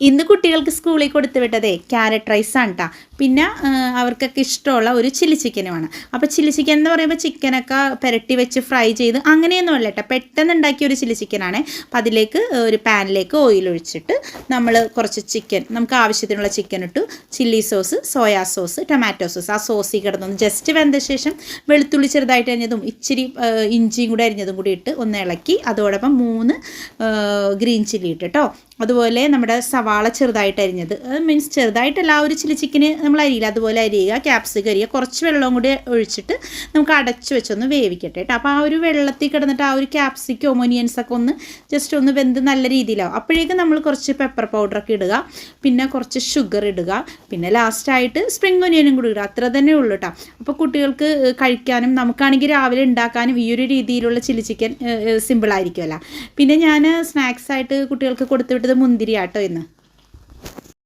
ഇന്ന് കുട്ടികൾക്ക് സ്കൂളിൽ കൊടുത്തു വിട്ടതേ ക്യാരറ്റ് റൈസ് ആണ് കേട്ടോ പിന്നെ അവർക്കൊക്കെ ഇഷ്ടമുള്ള ഒരു ചില്ലി ചിക്കനുമാണ് അപ്പോൾ ചില്ലി ചിക്കൻ എന്ന് പറയുമ്പോൾ ചിക്കനൊക്കെ പുരട്ടി വെച്ച് ഫ്രൈ ചെയ്ത് അങ്ങനെയൊന്നും അല്ല കേട്ടോ പെട്ടെന്ന് ഉണ്ടാക്കിയ ഒരു ചില്ലി ചിക്കനാണ് അപ്പം അതിലേക്ക് ഒരു പാനിലേക്ക് ഓയിൽ ഒഴിച്ചിട്ട് നമ്മൾ കുറച്ച് ചിക്കൻ നമുക്ക് ആവശ്യത്തിനുള്ള ചിക്കൻ ഇട്ടു. Chilli sauce soya sauce tomato sauce ആ സോസിൽ കിടന്നൊന്ന് ജസ്റ്റ് വെന്ത ശേഷം വെളുത്തുള്ളി ചെറുതായിട്ട് അരിഞ്ഞതും ഇച്ചിരി ഇഞ്ചിയും കൂടി അരിഞ്ഞതും കൂടി ഇട്ട് ഒന്ന് ഇളക്കി. അതോടൊപ്പം മൂന്ന് ഗ്രീൻ ചില്ലി ഇട്ട് കേട്ടോ അതുപോലെ നമ്മുടെ സവാള ചെറുതായിട്ട് അരിഞ്ഞത്. മീൻസ് ചെറുതായിട്ടല്ല ഒരു ചില്ലി ചിക്കന് നമ്മൾ അരിയില്ല. അതുപോലെ അരിയുക ക്യാപ്സിക്കം അരിയുക കുറച്ച് വെള്ളവും കൂടി ഒഴിച്ചിട്ട് നമുക്ക് അടച്ചു വെച്ചൊന്ന് വേവിക്കട്ടെ കേട്ടോ. അപ്പോൾ ആ ഒരു വെള്ളത്തിൽ കിടന്നിട്ട് ആ ഒരു ക്യാപ്സിക്കോ ഒക്കെ ഒന്ന് ജസ്റ്റ് ഒന്ന് വെന്ത് നല്ല രീതിയിലാവും. അപ്പോഴേക്കും നമ്മൾ കുറച്ച് പെപ്പർ പൗഡറൊക്കെ ഇടുക പിന്നെ കുറച്ച് ഷുഗർ ഇടുക പിന്നെ ലാസ്റ്റായിട്ട് സ്പ്രിംഗ് ഒനിയനും കൂടി ഇടുക. അത്ര തന്നെ ഉള്ളൂ കേട്ടോ. അപ്പോൾ കുട്ടികൾക്ക് കഴിക്കാനും നമുക്കാണെങ്കിൽ രാവിലെ ഉണ്ടാക്കാനും ഈ ഒരു രീതിയിലുള്ള ചില്ലി ചിക്കൻ സിമ്പിളായിരിക്കുമല്ലോ പിന്നെ ഞാൻ സ്നാക്സ് ആയിട്ട് കുട്ടികൾക്ക് കൊടുത്തു വിട്ടത് മുന്തിരി ആട്ടോ ഇന്ന്.